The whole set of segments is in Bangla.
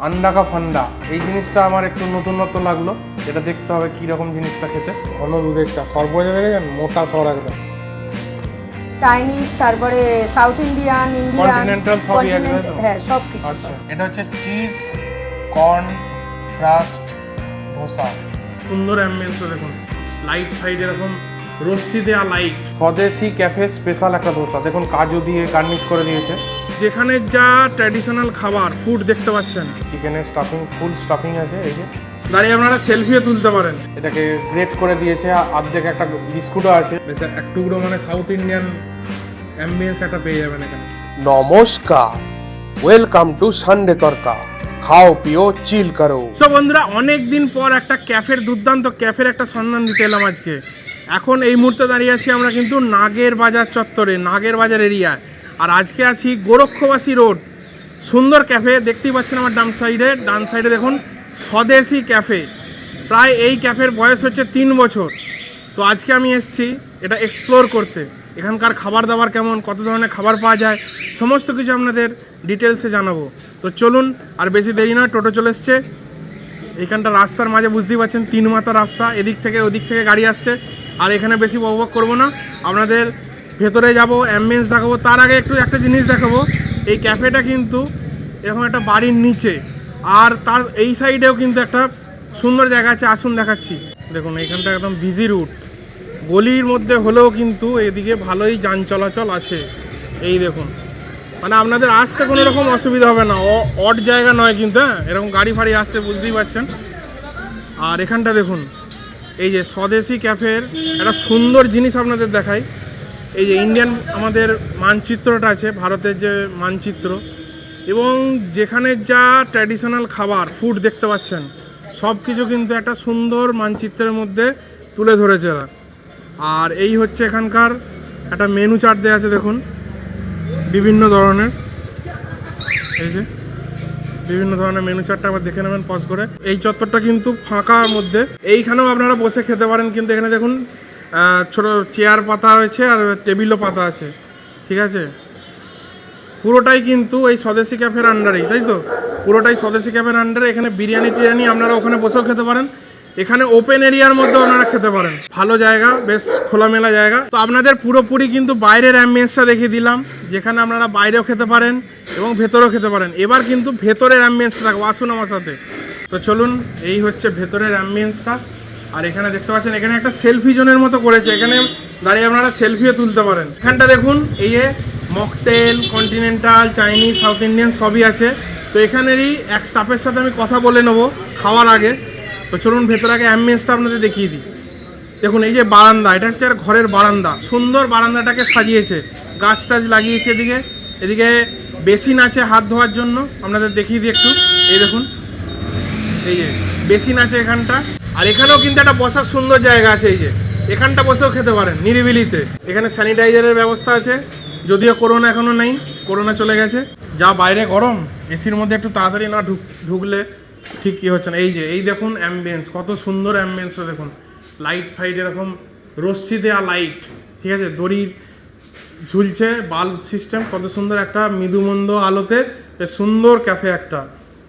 আন্ডাকা ফান্ডা। এই জিনিসটা আমার একটু নতুনত্ব লাগল। এটা দেখতে হবে কি রকম জিনিসটা খেতে। ঘন দুধের চা সরবজা দেখেছেন? মোটা সর একদম। চাইনিজ তারপরে সাউথ ইন্ডিয়ান ইন্ডিয়ান Continental সবই হ্যাঁ সব কিছু আচ্ছা এটা হচ্ছে চিজ কর্ন ক্রাস্ট ধোসা। সুন্দর অ্যাম্বিয়েন্স দেখুন। লাইট ফাইট এরকম রশ্মি দেওয়া লাইট স্বদেশি ক্যাফে স্পেশাল একটা ধোসা। দেখুন কাজু দিয়ে গার্নিশ করে দিয়েছে। যেখানে যা ট্র্যাডিশনাল খাবার ফুড দেখতে পাচ্ছেন। চিকেনের স্টাফিং ফুল স্টাফিং আছে এই যে। দাঁড়িয়ে আপনারা সেলফিও তুলতে পারেন। এটাকে গ্রেট করে দিয়েছে অর্ধেক একটা বিস্কুটও আছে। বেশ এক টুকরো মানে সাউথ ইন্ডিয়ান অ্যাম্বিয়েন্স একটা পেয়ে যাবেন এখানে। নমস্কার ওয়েলকাম টু সানডে তরকা খাও পিও চিল করো। সো বন্ধুরা অনেক দিন পর একটা ক্যাফের দুর্দান্ত ক্যাফের একটা সন্ধান দিতে এলাম আজকে। এখন এই মুহূর্তে দাঁড়িয়ে আছি আমরা কিন্তু নাগের বাজার চত্বরে নাগের বাজার এরিয়ায়। আর আজকে আছি গোরক্ষবাসী রোড। সুন্দর ক্যাফে, দেখতেই পাচ্ছেন আমার ডান সাইডে ডান সাইডে দেখুন, স্বদেশি ক্যাফে। প্রায় এই ক্যাফের বয়স হচ্ছে তিন বছর। তো আজকে আমি এসেছি, এটা এক্সপ্লোর করতে। এখানকার খাবার দাবার কেমন, কত ধরনের খাবার পাওয়া যায়, সমস্ত কিছু আপনাদের ডিটেলসে জানাব। তো চলুন, আর বেশি দেরি নয়, টোটো চলে এসছে। এখানটা রাস্তার মাঝে বুঝতেই পারছেন তিন মাথা রাস্তা, এদিক থেকে ওদিক থেকে গাড়ি আসছে। আর এখানে বেশি বকবক করব না। আপনাদের ভেতরে যাব অ্যাম্বিয়েন্স দেখাবো, তার আগে একটু একটা জিনিস দেখাবো। এই ক্যাফেটা কিন্তু এরকম একটা বাড়ির নিচে, আর তার এই সাইডেও কিন্তু একটা সুন্দর জায়গা আছে, আসুন দেখাচ্ছি। দেখুন এখানটা একদম বিজি রুট গলির মধ্যে হলেও কিন্তু এদিকে ভালোই যান চলাচল আছে। এই দেখুন মানে আপনাদের আসতে কোনো রকম অসুবিধা হবে না। অ- অড জায়গা নয় কিন্তু হ্যাঁ এরকম গাড়ি ফাড়ি আসছে, বুঝতেই পারছেন। আর এখানটা দেখুন, এই যে স্বদেশি ক্যাফের একটা সুন্দর জিনিস আপনাদের দেখাই। এই যে ইন্ডিয়ান আমাদের মানচিত্রটা আছে, ভারতের যে মানচিত্র। এবং যেখানে যা ট্র্যাডিশনাল খাবার ফুড দেখতে পাচ্ছেন সব কিছু কিন্তু একটা সুন্দর মানচিত্রের মধ্যে তুলে ধরেছে আর এই হচ্ছে এখানকার একটা মেনু চার্ট দেওয়া আছে, দেখুন। বিভিন্ন ধরনের। এই যে, বিভিন্ন ধরনের মেনু চার্টটা আবার দেখে নেবেন পজ করে। এই চত্বরটা কিন্তু ফাঁকার মধ্যে। এইখানেও আপনারা বসে খেতে পারেন, কিন্তু এখানে দেখুন ছোট চেয়ার পাতা রয়েছে আর টেবিলও পাতা আছে, ঠিক আছে? পুরোটাই কিন্তু এই স্বদেশি ক্যাফের আন্ডারেই তাই তো? পুরোটাই স্বদেশি ক্যাফের আন্ডারে এখানে বিরিয়ানি টিরিয়ানি আপনারা ওখানে বসেও খেতে পারেন। এখানে ওপেন এরিয়ার মধ্যেও আপনারা খেতে পারেন। ভালো জায়গা, বেশ খোলামেলা জায়গা। তো আপনাদের পুরোপুরি কিন্তু বাইরের অ্যাম্বিয়েন্সটা দেখিয়ে দিলাম, যেখানে আপনারা বাইরেও খেতে পারেন এবং ভেতরেও খেতে পারেন। এবার কিন্তু ভেতরের অ্যাম্বিয়েন্সটা থাকব আসুন আমার সাথে। তো চলুন, এই হচ্ছে ভেতরের অ্যাম্বিয়েন্সটা আর এখানে দেখতে পাচ্ছেন, এখানে একটা সেলফি জোনের মতো করেছে। এখানে দাঁড়িয়ে আপনারা সেলফিও তুলতে পারেন। এখানটা দেখুন, এই যে mocktail continental Chinese South Indian সবই আছে। তো এখানেরই এক স্টাফের সাথে আমি কথা বলে নেব খাওয়ার আগে। তো চলুন ভেতরে আগে অ্যাম্বিয়েন্সটা আপনাদের দেখিয়ে দিই। দেখুন, এই যে বারান্দা, এটা হচ্ছে ঘরের বারান্দা। সুন্দর বারান্দাটাকে সাজিয়েছে। গাছ টাছ লাগিয়েছে এদিকে। এদিকে বেসিন আছে হাত ধোয়ার জন্য। আপনাদের দেখিয়ে দিই একটু। এই দেখুন, এই যে বেসিন আছে এখানটা। আর এখানেও কিন্তু একটা বসার সুন্দর জায়গা আছে এই যে। এখানটা বসেও খেতে পারেন, নিরিবিলিতে। এখানে স্যানিটাইজারের ব্যবস্থা আছে। যদিও করোনা এখনও নেই করোনা চলে গেছে। যা বাইরে গরম, এসির মধ্যে একটু তাড়াতাড়ি না ঢুক ঢুকলে ঠিক কী হচ্ছে না। এই যে, এই দেখুন অ্যাম্বিয়েন্স কত সুন্দর অ্যাম্বিয়েন্সটা দেখুন। লাইট ফাইট এরকম, রশ্মি দেওয়া লাইট ঠিক আছে? দড়ি ঝুলছে বাল্ব সিস্টেম কত সুন্দর একটা মৃদুমন্দ আলোতে সুন্দর ক্যাফে একটা।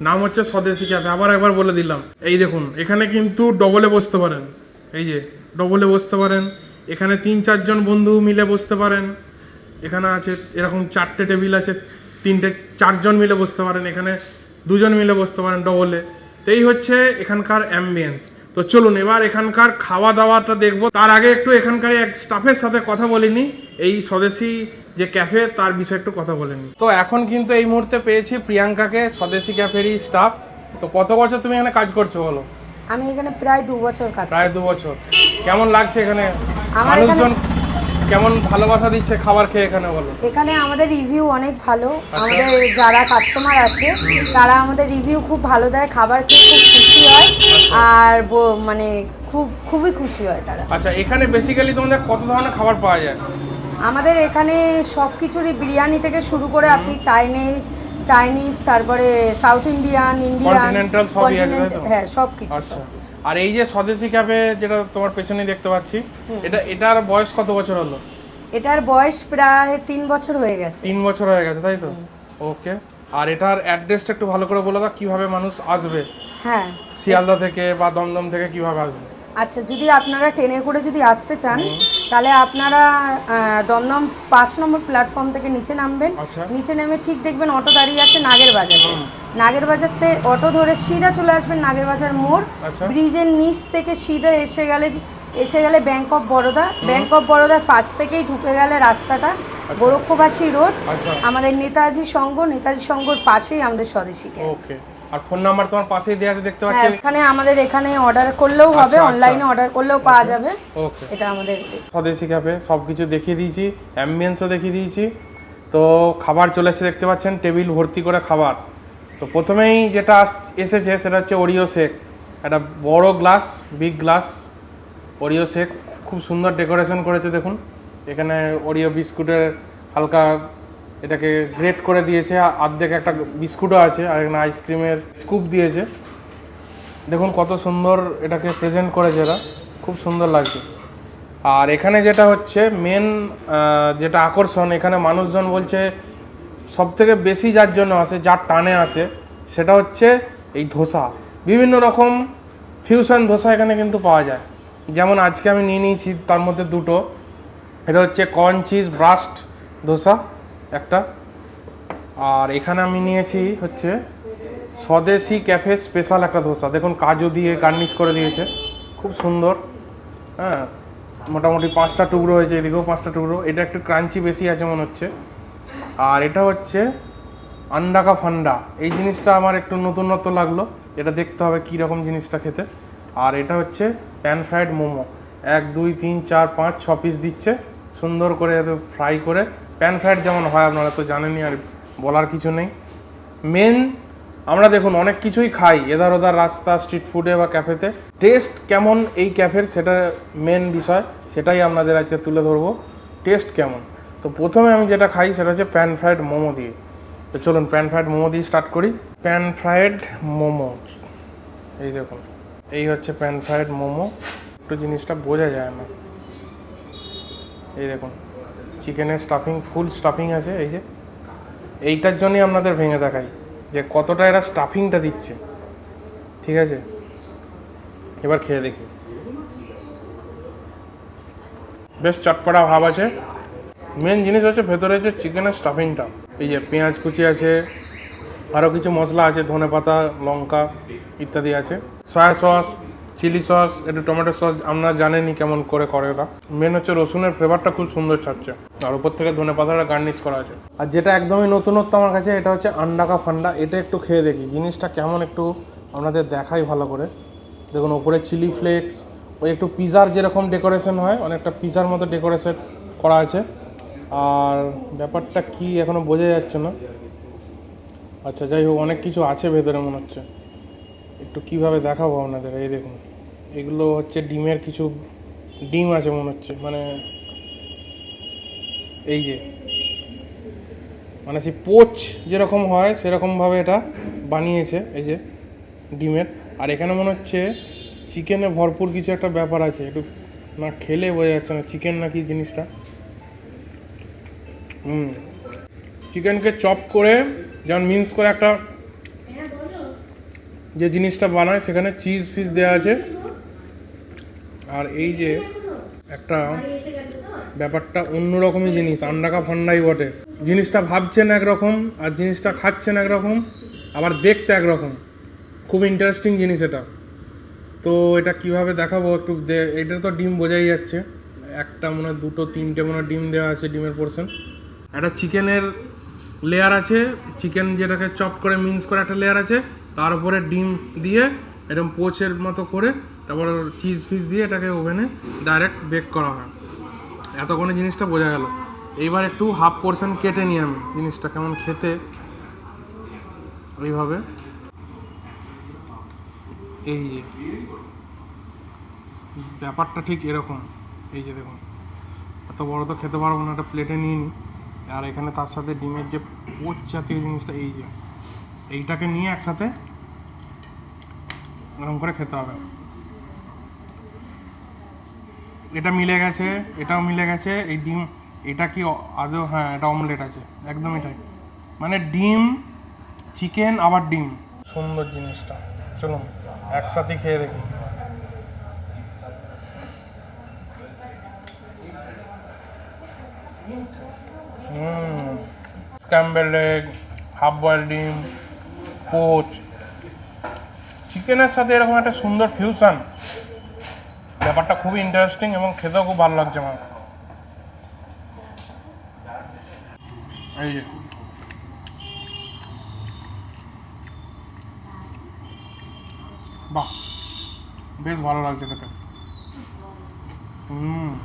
নাম হচ্ছে স্বদেশি ক্যাফে। আবার একবার বলে দিলাম। এই দেখুন, এখানে কিন্তু ডবলে বসতে পারেন। এই যে ডবলে বসতে পারেন। এখানে তিন চারজন বন্ধু মিলে বসতে পারেন। এখানে আছে, এরকম চারটে টেবিল আছে, তিনটে চারজন মিলে বসতে পারেন। এখানে দুজন মিলে বসতে পারেন ডবলে তো এই হচ্ছে এখানকার অ্যাম্বিয়েন্স তো চলুন, এবার এখানকার খাওয়া দাওয়াটা দেখব। তার আগে একটু এখানকার এক স্টাফের সাথে কথা বলিনি। এই স্বদেশি যে ক্যাফে তার বিষয়ে একটু কথা বলিনি তো এখন কিন্তু এই মুহূর্তে পেয়েছি প্রিয়াঙ্কাকে স্বদেশি ক্যাফেরই স্টাফ তো কত বছর তুমি এখানে কাজ করছ বলো? আমি এখানে প্রায় দু বছর কাজ প্রায় দু বছর। কেমন লাগছে এখানে? মানুষজন কেমন ভালোবাসা দিচ্ছে খাবার খেয়ে এখানে বলো? এখানে আমাদের রিভিউ অনেক ভালো। আচ্ছা। আমাদের যারা কাস্টমার আসে তারা আমাদের রিভিউ খুব ভালো দেয় খাবার খেয়ে খুব খুশি হয়। আচ্ছা। আর মানে খুব খুবই খুশি হয় তারা। আচ্ছা এখানে বেসিক্যালি তোমাদের কত ধরনের খাবার পাওয়া যায়? আমাদের এখানে সব কিছুরই বিরিয়ানি থেকে শুরু করে আপনি চাইনিজ চাইনিজ তারপরে সাউথ ইন্ডিয়ান ইন্ডিয়ান? হ্যাঁ সব কিছু আচ্ছা আর এই যে স্বদেশি ক্যাফে যেটা তোমার পেছনে দেখতে পাচ্ছি এটা এটার বয়স কত বছর হলো? এটার বয়স প্রায় তিন বছর হয়ে গেছে। তিন বছর হয়ে গেছে তাই তো? ওকে। আর এটার অ্যাড্রেসটা একটু ভালো করে বলো দাও কীভাবে মানুষ আসবে? হ্যাঁ। শিয়ালদা থেকে বা দমদম থেকে কীভাবে আসবে? আচ্ছা যদি আপনারা ট্রেনে করে যদি আসতে চান তাহলে আপনারা দমদম পাঁচ নম্বর প্ল্যাটফর্ম থেকে নিচে নামবেন। আচ্ছা। নিচে নেমে ঠিক দেখবেন অটো দাঁড়িয়ে আছে নাগের বাজারে নাগের বাজার থেকে অটো ধরে সিধা চলে আসবেন নাগের বাজার মোড়। আচ্ছা। ব্রিজের নিচ থেকে সিধা এসে গেলে এসে গেলে bank of Baroda bank of বরোদার পাশ থেকেই ঢুকে গেলে রাস্তাটা গোরক্ষবাসী রোড। আচ্ছা। আমাদের নেতাজি সংঘ নেতাজি সংঘর পাশেই আমাদের স্বদেশী ক্যাম্প। ওকে। আর ফোন নাম্বার তোমার পাশেই দেওয়া আছে দেখতে হ্যাঁ পাচ্ছি? এখানে আমাদের এখানে অর্ডার করলেও হবে আচ্ছা, আচ্ছা। অনলাইনে অর্ডার করলেও পাওয়া যাবে। ওকে এটা আমাদের স্বদেশি ক্যাফে সব কিছু দেখিয়ে দিয়েছি অ্যাম্বিয়েন্সও দেখিয়ে দিয়েছি। তো খাবার চলে এসে দেখতে পাচ্ছেন টেবিল ভর্তি করে খাবার। তো প্রথমেই যেটা এসেছে সেটা হচ্ছে ওরিও শেক একটা বড় glass big glass Oreo shake খুব সুন্দর ডেকোরেশন করেছে দেখুন। এখানে ওরিও বিস্কুটের হালকা এটাকে গ্রেট করে দিয়েছে অর্ধেক একটা বিস্কুটও আছে, আর এখানে আইসক্রিমের স্কুপ দিয়েছে। দেখুন কত সুন্দর এটাকে প্রেজেন্ট করেছে এরা, খুব সুন্দর লাগছে। আর এখানে যেটা হচ্ছে মেন যেটা আকর্ষণ, এখানে মানুষজন বলছে সব থেকে বেশি যার জন্য আসে, যার টানে আসে, সেটা হচ্ছে এই ধোসা। বিভিন্ন রকম ফিউশন ধোসা এখানে কিন্তু পাওয়া যায়। যেমন আজকে আমি নিয়ে নিয়েছি, তার মধ্যে দুটো। এটা হচ্ছে কর্ন চিজ ব্রাস্ট ধোসা। আর এখানে আমি নিয়েছি হচ্ছে স্বদেশি ক্যাফে স্পেশাল একটা ধোসা। দেখুন, কাজু দিয়ে গার্নিশ করে দিয়েছে। খুব সুন্দর। হ্যাঁ মোটামুটি পাঁচটা টুকরো হয়েছে এদিকেও পাঁচটা টুকরো। এটা একটু ক্রাঞ্চি বেশি আছে মনে হচ্ছে। আর এটা হচ্ছে আন্ডাকা ফান্ডা। এই জিনিসটা আমার একটু নতুনত্ব লাগল। এটা দেখতে হবে কী রকম জিনিসটা খেতে। আর এটা হচ্ছে প্যান ফ্রাইড মোমো। এক, দুই, তিন, চার, পাঁচ, ছ পিস দিচ্ছে। সুন্দর করে ফ্রাই করে প্যান ফ্রাইড যেমন হয়, আপনারা তো জানেনই আর বলার কিছু নেই। মেন আমরা দেখুন, অনেক কিছুই খাই, এধার ওধার, রাস্তা স্ট্রিট ফুডে বা ক্যাফেতে টেস্ট কেমন এই ক্যাফের সেটা মেন বিষয়, সেটাই আপনাদের আজকে তুলে ধরবো। টেস্ট কেমন? তো প্রথমে আমি যেটা খাই, সেটা হচ্ছে প্যান ফ্রাইড মোমো দিয়ে। তো চলুন, প্যান ফ্রাইড মোমো দিয়ে স্টার্ট করি। Pan fried momo. এই দেখুন, এই হচ্ছে প্যান ফ্রাইড মোমো। একটু জিনিসটা বোঝা যায় না। এই দেখুন। চিকেনের স্টাফিং ফুল স্টাফিং আছে, এই যে। এইটার জন্যই আপনাদের ভেঙে দেখাই, যে কতটা এরা স্টাফিংটা দিচ্ছে। ঠিক আছে? এবার খেয়ে দেখি। বেশ চটপটা ভাব আছে। মেন জিনিস হচ্ছে ভেতরে হচ্ছে চিকেনের স্টাফিংটা এই যে পেঁয়াজ কুচি আছে আরও কিছু মশলা আছে ধনে পাতা লঙ্কা ইত্যাদি আছে। সয়া সস চিলি সস, একটু টমেটো সস আপনারা জানেনই কেমন করে করে ওরা মেন হচ্ছে রসুনের ফ্লেভারটা খুব সুন্দর ছাড়ছে। আর উপর থেকে ধনে পাতাটা গার্নিশ করা আছে। আর যেটা একদমই নতুনত্ব আমার কাছে, এটা হচ্ছে আন্ডাকা ফান্ডা। এটা একটু খেয়ে দেখি, জিনিসটা কেমন একটু আপনাদের দেখাই ভালো করে। দেখুন, ওপরে চিলি ফ্লেক্স ওই একটু পিজার যেরকম ডেকোরেশন হয়, অনেকটা পিজার মতো ডেকোরেশন করা আছে। আর ব্যাপারটা কি এখনও বোঝা যাচ্ছে না। আচ্ছা যাই হোক, অনেক কিছু আছে ভেতরে মনে হচ্ছে। একটু কীভাবে দেখাবো আপনাদের? এই দেখুন, এগুলো হচ্ছে ডিমের কিছু ডিম আছে মনে হচ্ছে মানে এই যে মানে সেই পোচ যেরকম হয় সেরকমভাবে এটা বানিয়েছে, এই যে ডিমের। আর এখানে মনে হচ্ছে চিকেনে ভরপুর কিছু একটা ব্যাপার আছে, একটু না খেলে বোঝা যাচ্ছে না, চিকেন নাকি জিনিসটা। হুম, চিকেনকে চপ করে যেমন মিন্স করে একটা যে জিনিসটা বানায়, সেখানে চিজ ফিজ দেওয়া আছে। আর এই যে একটা ব্যাপারটা অন্যরকমই জিনিস, আন্ডাকা ফান্ডাই বটে। জিনিসটা ভাবছেন একরকম, আর জিনিসটা খাচ্ছেন একরকম, আবার দেখতে একরকম। খুব ইন্টারেস্টিং জিনিস এটা। তো এটা কীভাবে দেখাবো একটু এটা তো ডিম বোঝাই যাচ্ছে। একটা মনে হয় দুটো, তিনটে মনে ডিম দেওয়া আছে, ডিমের পোর্শন একটা চিকেনের লেয়ার আছে। চিকেন যেটাকে চপ করে মিন্স করে একটা লেয়ার আছে। তার উপরে ডিম দিয়ে এরকম পোচের মতো করে তারপর চিজ ফিজ দিয়ে এটাকে ওভেনে ডাইরেক্ট বেক করা হয়। এতক্ষণে জিনিসটা বোঝা গেল। এইবার একটু হাফ পোর্শন কেটে নিই আমি জিনিসটা, কেমন খেতে। ওইভাবে এই যে। ব্যাপারটা ঠিক এরকম। এই যে দেখুন। এত বড় তো খেতে পারব না, একটা প্লেটে নিয়ে নিই। আর এখানে তার সাথে ডিমের যে পোচ জাতীয় জিনিসটা, এই যে। এইটাকে নিয়ে একসাথে এরকম করে খেতে হবে। এটা মিলে গেছে, এটাও মিলে গেছে, এই ডিম, এটা কি আদৌ হ্যাঁ এটা অমলেট আছে, একদম এটাই। মানে ডিম চিকেন আবার ডিম। সুন্দর জিনিসটা। চলুন একসাথে খেয়ে দেখি। স্ক্যাম্বেল এগ হাফ বয়েল ডিম পোচ চিকেনের সাথে এরকম একটা সুন্দর ফিউশন ব্যাপারটা খুবই ইন্টারেস্টিং এবং খেতেও খুব ভালো লাগছে আমার। এই যে। বাহ, বেশ ভালো লাগছে খেতে। হুম।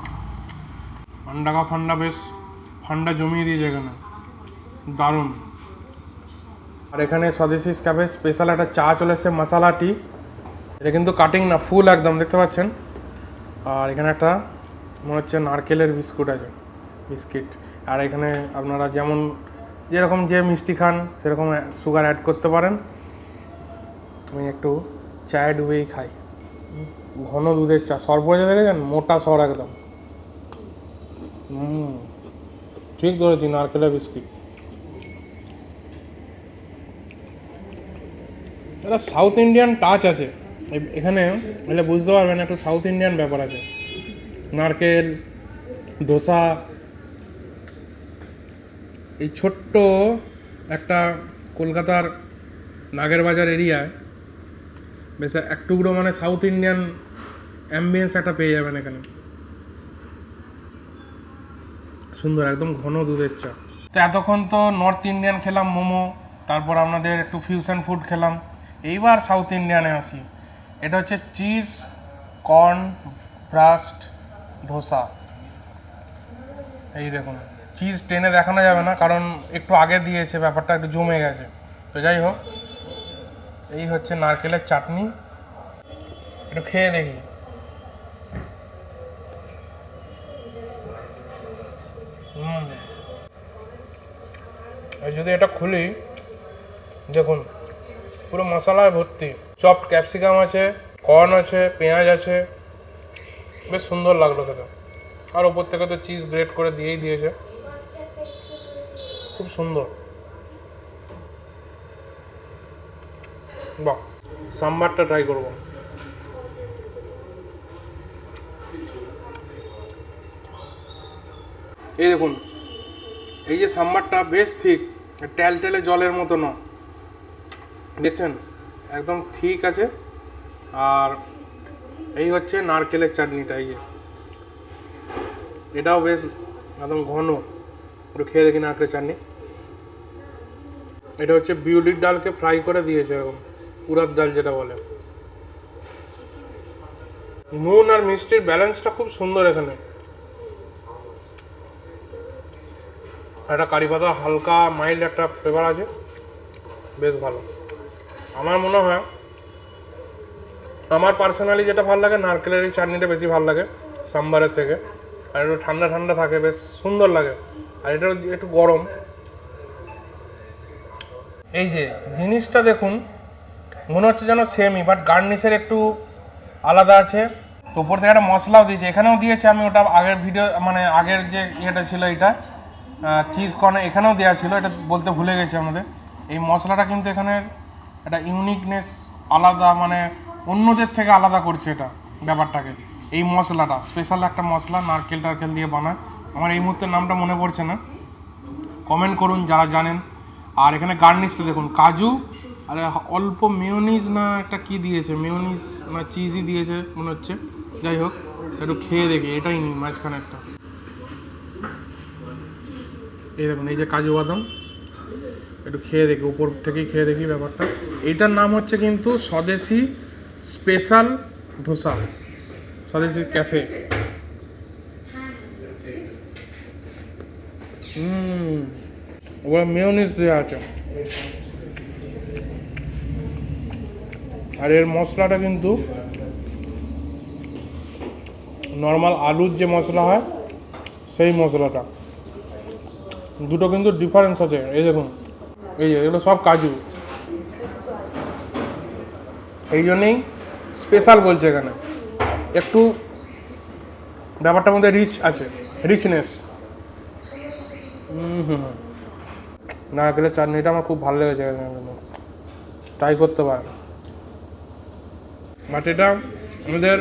আন্ডাকা ফান্ডা বেশ, ফান্ডা জমিয়ে দিয়েছে এখানে। দারুণ। আর এখানে স্বদেশি ক্যাফে স্পেশাল একটা চা চলে এসেছে মশালা টি এটা কিন্তু কাটিং না ফুল একদম, দেখতে পাচ্ছেন? আর এখানে একটা মনে হচ্ছে নারকেলের বিস্কুট আছে, বিস্কিট। আর এখানে আপনারা যেমন, যেরকম যে মিষ্টি খান, সেরকম সুগার অ্যাড করতে পারেন। আমি একটু চায়ে ডুবেই খাই। ঘন দুধের চা, সর পড়ে দেখেছেন? মোটা সর একদম। ঠিক ধরেছি, নারকেলের বিস্কিট। এটা সাউথ ইন্ডিয়ান টাচ আছে। এখানে এটা বুঝতে পারবেন একটু সাউথ ইন্ডিয়ান ব্যাপার আছে। নারকেল, ধোসা, এই ছোট্ট একটা কলকাতার নাগের বাজার এরিয়ায় বেশ এক টুকরো মানে সাউথ ইন্ডিয়ান অ্যাম্বিয়েন্স একটা পেয়ে যাবেন এখানে। সুন্দর, একদম ঘন দুধের চা তো এতক্ষণ তো নর্থ ইন্ডিয়ান খেলাম মোমো, তারপর আপনাদের একটু ফিউশন ফুড খেলাম। এইবার সাউথ ইন্ডিয়ানে আসি। এটা হচ্ছে চিজ, কর্ন, ব্রাস্ট, ধোসা। এই দেখুন, চিজ টেনে দেখানো যাবে না, কারণ একটু আগে দিয়েছে, ব্যাপারটা একটু জমে গেছে। তো যাই হোক, এই হচ্ছে নারকেলের চাটনি। একটু খেয়ে দেখি। হুম। যদি এটা খুলি, দেখুন পুরো মশলায় ভর্তি। চপড ক্যাপসিকাম আছে, কর্ন আছে, পেঁয়াজ আছে। বেশ সুন্দর লাগল খেতে। আর ওপর থেকে তো চিজ গ্রেট করে দিয়েই দিয়েছে। খুব সুন্দর। বাহ, সাম্বারটা ট্রাই করব। এই দেখুন, এই যে সাম্বারটা বেশ ঠিক টেল টেলে জলের মতো না। দেখছেন? একদম ঠিক আছে। আর এই হচ্ছে নারকেলের চাটনিটা, এই যে। এটাও বেশ একদম ঘন, একটু খেয়ে দেখি নারকেলের চাটনি। এটা হচ্ছে বিউলির ডালকে ফ্রাই করে দিয়েছে এরকম উড়ার ডাল যেটা বলে। নুন আর মিষ্টির ব্যালেন্সটা খুব সুন্দর এখানে। একটা কারি পাতা, হালকা মাইল্ড একটা ফ্লেভার আছে। বেশ ভালো। আমার মনে হয় আমার পার্সোনালি যেটা ভালো লাগে, নারকেলের এই চাটনিটা বেশি ভালো লাগে, সাম্বারের থেকে। আর একটু ঠান্ডা ঠান্ডা থাকে, বেশ সুন্দর লাগে। আর এটা একটু গরম। এই যে জিনিসটা দেখুন, মনে হচ্ছে যেন সেমই বাট গার্নিশের একটু আলাদা আছে। তো উপর থেকে একটা মশলাও দিয়েছে। এখানেও দিয়েছে, আমি ওটা আগের ভিডিও মানে আগের যে ইয়েটা ছিল এটা চিজ কর্নে এখানেও দেওয়া ছিল, এটা বলতে ভুলে গেছি আমাদের। এই মশলাটা কিন্তু এখানে একটা ইউনিকনেস আলাদা মানে অন্যদের থেকে আলাদা করছে এটা ব্যাপারটাকে। এই মশলাটা স্পেশাল একটা মশলা, নারকেল টারকেল দিয়ে বানায়। আমার এই মুহূর্তে নামটা মনে পড়ছে না। কমেন্ট করুন যারা জানেন। আর এখানে গার্নিশটা দেখুন, কাজু, আর অল্প মেয়োনিজ না একটা কি দিয়েছে? মেয়োনিজ না চিজই দিয়েছে মনে হচ্ছে। যাই হোক, একটু খেয়ে দেখি, এটাই নিই মাঝখানে একটা। এই দেখুন, এই যে কাজু বাদাম। একটু খেয়ে দেখি, উপর থেকেই খেয়ে দেখি ব্যাপারটা। এইটার নাম হচ্ছে কিন্তু স্বদেশি স্পেশাল ধোসা, স্বদেশি ক্যাফে। ওরা মেয়নিস দেওয়া আছে। আর এর মশলাটা কিন্তু নর্মাল আলুর যে মশলা হয়, সেই মশলাটা। দুটো কিন্তু ডিফারেন্স আছে, এই দেখুন। এই যে, এগুলো সব কাজু। এই জন্যেই স্পেশাল বলছে এখানে। একটু ব্যাপারটার মধ্যে রিচ আছে রিচনেস হুম হুম। না নারকেলের চাটনিটা আমার খুব ভালো লেগেছে ট্রাই করতে পারেন বাট এটা আমাদের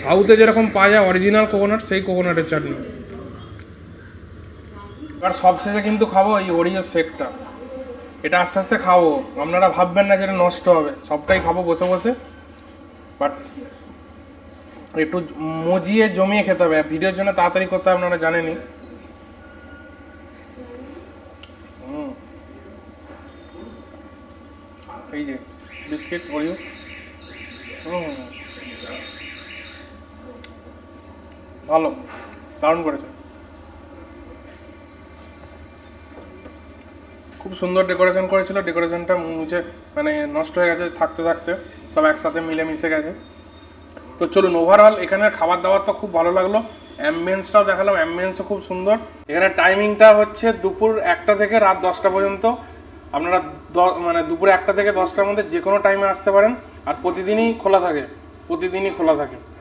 সাউথে যেরকম পাওয়া যায় অরিজিনাল কোকোনাট সেই কোকোনাটের চাটনি। এবার সবশেষে কিন্তু খাব এই ওরিও শেকটা এটা আস্তে আস্তে খাব। আপনারা ভাববেন না যে এটা নষ্ট হবে। সবটাই খাব বসে বসে। বাট একটু মজিয়ে জমিয়ে খেতে হবে। ভিডিওর জন্য তাড়াতাড়ি করতে আপনারা জানেনই। হুম। এই যে, বিস্কিট, ওরিও। ভালো। দারুণ করেছে। খুব সুন্দর ডেকোরেশন করেছিল। ডেকোরেশনটা মুছে মানে নষ্ট হয়ে গেছে থাকতে থাকতে, সব একসাথে মিলে মিশে গেছে। তো চলুন ওভারঅল এখানের খাবার দাবার তো খুব ভালো লাগল। অ্যাম্বিয়েন্সটাও দেখালাম অ্যাম্বিয়েন্সও খুব সুন্দর। এখানে টাইমিংটা হচ্ছে দুপুর একটা থেকে রাত দশটা পর্যন্ত। আপনারা মানে দুপুর একটা থেকে দশটার মধ্যে যে কোনো টাইমে আসতে পারেন। আর প্রতিদিনই খোলা থাকে। প্রতিদিনই খোলা থাকে।